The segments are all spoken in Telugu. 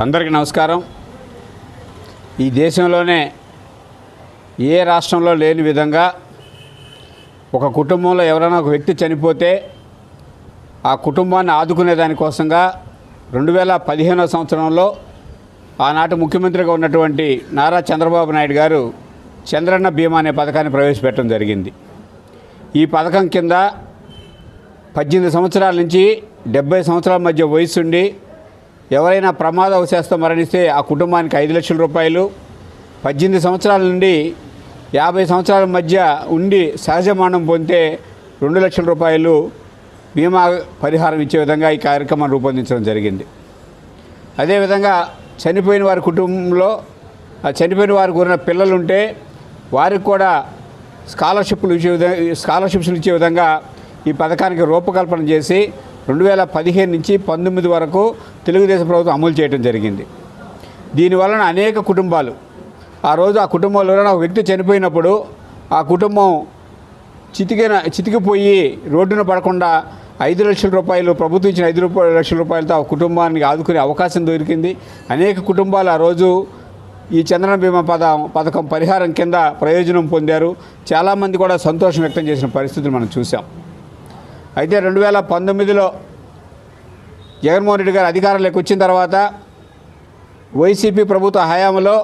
అందరికీ నమస్కారం. ఈ దేశంలోనే ఏ రాష్ట్రంలో లేని విధంగా ఒక కుటుంబంలో ఎవరైనా ఒక వ్యక్తి చనిపోతే ఆ కుటుంబాన్ని ఆదుకునే దానికోసంగా రెండు వేల పదిహేనవ సంవత్సరంలో ఆనాటి ముఖ్యమంత్రిగా ఉన్నటువంటి నారా చంద్రబాబు నాయుడు గారు చంద్రన్న బీమా అనే పథకాన్ని ప్రవేశపెట్టడం జరిగింది. ఈ పథకం కింద పద్దెనిమిది సంవత్సరాల నుంచి డెబ్బై సంవత్సరాల మధ్య వయసుండి ఎవరైనా ప్రమాదవశాస్తో మరణిస్తే ఆ కుటుంబానికి ఐదు లక్షల రూపాయలు పద్దెనిమిది సంవత్సరాల నుండి యాభై సంవత్సరాల మధ్య ఉండి సహజ మరణం పొందితే రెండు లక్షల రూపాయలు బీమా పరిహారం ఇచ్చే విధంగా ఈ కార్యక్రమం రూపొందించడం జరిగింది. అదేవిధంగా చనిపోయిన వారి కుటుంబంలో చనిపోయిన వారికి ఉన్న పిల్లలు ఉంటే వారికి కూడా స్కాలర్షిప్లు ఇచ్చే విధంగా స్కాలర్షిప్స్ ఇచ్చే విధంగా ఈ పథకానికి రూపకల్పన చేసి రెండు వేల పదిహేను నుంచి పంతొమ్మిది వరకు తెలుగుదేశం ప్రభుత్వం అమలు చేయడం జరిగింది. దీనివలన అనేక కుటుంబాలు ఆ రోజు ఆ కుటుంబంలో ఒక వ్యక్తి చనిపోయినప్పుడు ఆ కుటుంబం చితికిన చితికిపోయి రోడ్డున పడకుండా ఐదు లక్షల రూపాయలు ప్రభుత్వం ఇచ్చిన ఐదు రూపాయల లక్షల రూపాయలతో ఆ కుటుంబానికి ఆదుకునే అవకాశం దొరికింది. అనేక కుటుంబాలు ఆ రోజు ఈ చంద్రన బీమా పద పథకం పరిహారం కింద ప్రయోజనం పొందారు. చాలామంది కూడా సంతోషం వ్యక్తం చేసిన పరిస్థితులు మనం చూసాం అయితే రెండు వేల పంతొమ్మిదిలో జగన్మోహన్ రెడ్డి గారు అధికారంలోకి వచ్చిన తర్వాత వైసీపీ ప్రభుత్వ హయాంలో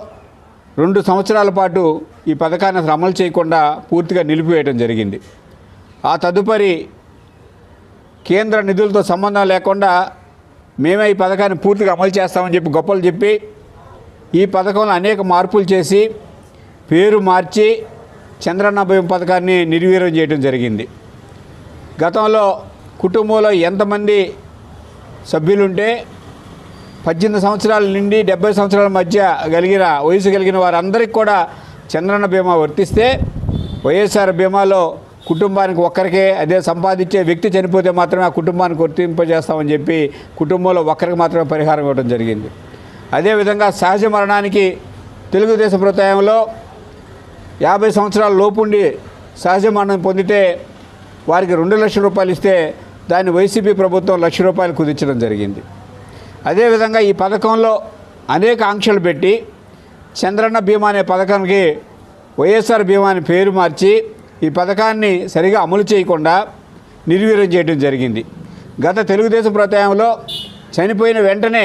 రెండు సంవత్సరాల పాటు ఈ పథకాన్ని అసలు అమలు చేయకుండా పూర్తిగా నిలిపివేయడం జరిగింది. ఆ తదుపరి కేంద్ర నిధులతో సంబంధం లేకుండా మేమే ఈ పథకాన్ని పూర్తిగా అమలు చేస్తామని చెప్పి గొప్పలు చెప్పి ఈ పథకంలో అనేక మార్పులు చేసి పేరు మార్చి చంద్రన్న భయం పథకాన్ని నిర్వీర్యం చేయడం జరిగింది. గతంలో కుటుంబంలో ఎంతమంది సభ్యులుంటే పద్దెనిమిది సంవత్సరాల నుండి డెబ్బై సంవత్సరాల మధ్య కలిగిన వయసు కలిగిన వారందరికీ కూడా చంద్రన్న బీమా వర్తిస్తే వైఎస్ఆర్ బీమాలో కుటుంబానికి ఒక్కరికే అదే సంపాదించే వ్యక్తి చనిపోతే మాత్రమే ఆ కుటుంబానికి వర్తింపజేస్తామని చెప్పి కుటుంబంలో ఒక్కరికి మాత్రమే పరిహారం ఇవ్వడం జరిగింది. అదేవిధంగా సహజ మరణానికి తెలుగుదేశం ప్రభుత్వంలో యాభై సంవత్సరాల లోపుండి సహజ మరణం పొందితే వారికి రెండు లక్షల రూపాయలు ఇస్తే దాన్ని వైసీపీ ప్రభుత్వం లక్ష రూపాయలు కుదించడం జరిగింది. అదేవిధంగా ఈ పథకంలో అనేక ఆంక్షలు పెట్టి చంద్రన్న బీమా అనే పథకానికి వైఎస్ఆర్ బీమా అని పేరు మార్చి ఈ పథకాన్ని సరిగా అమలు చేయకుండా నిర్వీర్యం చేయడం జరిగింది. గత తెలుగుదేశం ప్రత్యాయంలో చనిపోయిన వెంటనే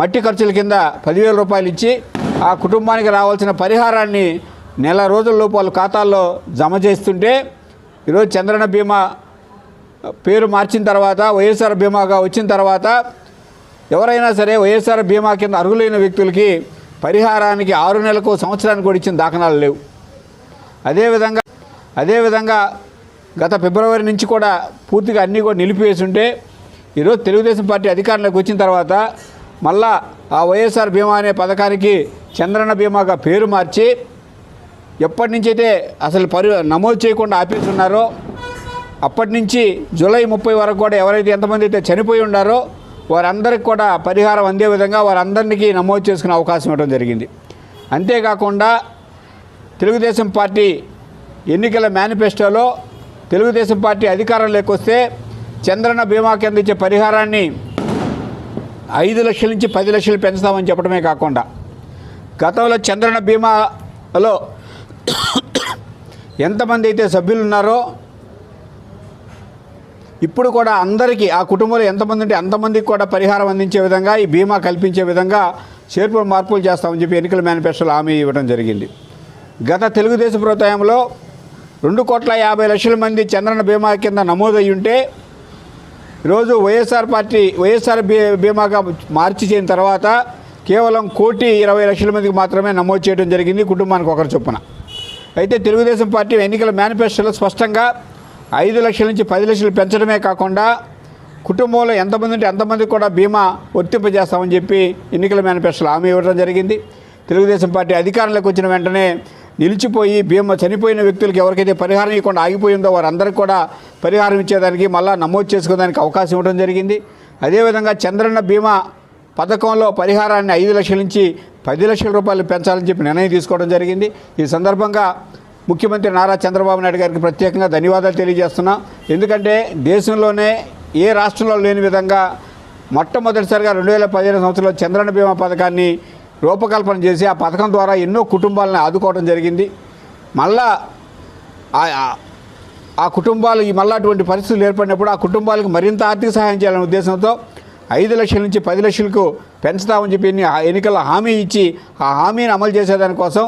మట్టి ఖర్చుల కింద పదివేల రూపాయలు ఇచ్చి ఆ కుటుంబానికి రావాల్సిన పరిహారాన్ని నెల రోజుల్లోపు వాళ్ళ ఖాతాల్లో జమ చేస్తుంటే ఈరోజు చంద్రన బీమా పేరు మార్చిన తర్వాత వైఎస్ఆర్ బీమాగా వచ్చిన తర్వాత ఎవరైనా సరే వైఎస్ఆర్ బీమా కింద అర్హులైన వ్యక్తులకి పరిహారానికి ఆరు నెలలకు సంవత్సరానికి కూడా ఇచ్చిన దాఖలాలు లేవు. అదేవిధంగా అదేవిధంగా గత ఫిబ్రవరి నుంచి కూడా పూర్తిగా అన్నీ కూడా నిలిపివేసి ఉంటే ఈరోజు తెలుగుదేశం పార్టీ అధికారంలోకి వచ్చిన తర్వాత మళ్ళా ఆ వైఎస్ఆర్ బీమా అనే పథకానికి చంద్రన్న బీమాగా పేరు మార్చి ఎప్పటి నుంచి అయితే అసలు పరి నమోదు చేయకుండా ఆపేస్తున్నారో అప్పటి నుంచి జూలై ముప్పై వరకు కూడా ఎవరైతే ఎంతమంది అయితే చనిపోయి ఉన్నారో వారందరికి కూడా పరిహారం అందే విధంగా వారందరికీ నమోదు చేసుకునే అవకాశం ఇవ్వడం జరిగింది. అంతేకాకుండా తెలుగుదేశం పార్టీ ఎన్నికల మేనిఫెస్టోలో తెలుగుదేశం పార్టీ అధికారంలోకి వస్తే చంద్రన్న బీమా కింద ఇచ్చే పరిహారాన్ని ఐదు లక్షల నుంచి పది లక్షలు పెంచుతామని చెప్పడమే కాకుండా గతంలో చంద్రన్న బీమాలో ఎంతమంది అయితే సభ్యులు ఉన్నారో ఇప్పుడు కూడా అందరికీ ఆ కుటుంబంలో ఎంతమంది ఉంటే అంతమందికి కూడా పరిహారం అందించే విధంగా ఈ బీమా కల్పించే విధంగా చేర్పులు మార్పులు చేస్తామని చెప్పి ఎన్నికల మేనిఫెస్టోలో హామీ ఇవ్వడం జరిగింది. గత తెలుగుదేశం ప్రభుత్వంలో రెండు కోట్ల యాభై లక్షల మంది చంద్రన బీమా కింద నమోదయ్యి ఉంటే ఈరోజు వైఎస్ఆర్ పార్టీ వైఎస్ఆర్ బీ బీమాగా మార్చి చేసిన తర్వాత కేవలం కోటి ఇరవై లక్షల మందికి మాత్రమే నమోదు చేయడం జరిగింది కుటుంబానికి ఒకరి చొప్పున. అయితే తెలుగుదేశం పార్టీ ఎన్నికల మేనిఫెస్టోలో స్పష్టంగా ఐదు లక్షల నుంచి పది లక్షలు పెంచడమే కాకుండా కుటుంబంలో ఎంతమంది ఉంటే ఎంతమందికి కూడా బీమా వర్తింపజేస్తామని చెప్పి ఎన్నికల మేనిఫెస్టోలో హామీ ఇవ్వడం జరిగింది. తెలుగుదేశం పార్టీ అధికారంలోకి వచ్చిన వెంటనే నిలిచిపోయి బీమా చనిపోయిన వ్యక్తులకు ఎవరికైతే పరిహారం ఇవ్వకుండా ఆగిపోయిందో వారందరికీ కూడా పరిహారం ఇచ్చేదానికి మళ్ళా నమోదు చేసుకోవడానికి అవకాశం ఇవ్వడం జరిగింది. అదేవిధంగా చంద్రన్న బీమా పథకంలో పరిహారాన్ని ఐదు లక్షల నుంచి పది లక్షల రూపాయలు పెంచాలని చెప్పి నిర్ణయం తీసుకోవడం జరిగింది. ఈ సందర్భంగా ముఖ్యమంత్రి నారా చంద్రబాబు నాయుడు గారికి ప్రత్యేకంగా ధన్యవాదాలు తెలియజేస్తున్నా. ఎందుకంటే దేశంలోనే ఏ రాష్ట్రంలో లేని విధంగా మొట్టమొదటిసారిగా రెండు వేల పదిహేను సంవత్సరంలో చంద్రన్న బీమా పథకాన్ని రూపకల్పన చేసి ఆ పథకం ద్వారా ఎన్నో కుటుంబాలను ఆదుకోవడం జరిగింది. మళ్ళా ఆ- ఆ కుటుంబాలు ఈ మళ్ళా అటువంటి పరిస్థితులు ఏర్పడినప్పుడు ఆ కుటుంబాలకు మరింత ఆర్థిక సహాయం చేయాలనే ఉద్దేశంతో ఐదు లక్షల నుంచి పది లక్షలకు పెంచుతామని చెప్పి ఆ ఎన్నికల హామీ ఇచ్చి ఆ హామీని అమలు చేసేదానికోసం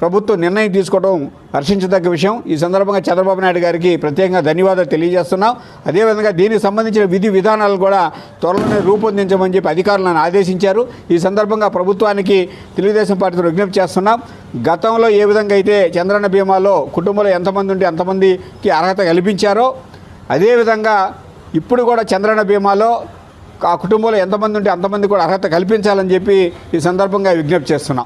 ప్రభుత్వం నిర్ణయం తీసుకోవడం హర్షించదగ్గ విషయం. ఈ సందర్భంగా చంద్రబాబు నాయుడు గారికి ప్రత్యేకంగా ధన్యవాదాలు తెలియజేస్తున్నాం. అదేవిధంగా దీనికి సంబంధించిన విధి విధానాలు కూడా త్వరలోనే రూపొందించమని చెప్పి అధికారులను ఆదేశించారు. ఈ సందర్భంగా ప్రభుత్వానికి తెలుగుదేశం పార్టీతో విజ్ఞప్తి చేస్తున్నాం. గతంలో ఏ విధంగా అయితే చంద్రన్న బీమాలో కుటుంబంలో ఎంతమంది ఉంటే అంతమందికి అర్హత కల్పించారో అదేవిధంగా ఇప్పుడు కూడా చంద్రన్న బీమాలో ఆ కుటుంబంలో ఎంతమంది ఉంటే అంతమంది కూడా అర్హత కల్పించాలని చెప్పి ఈ సందర్భంగా విజ్ఞప్తి చేస్తున్నాం.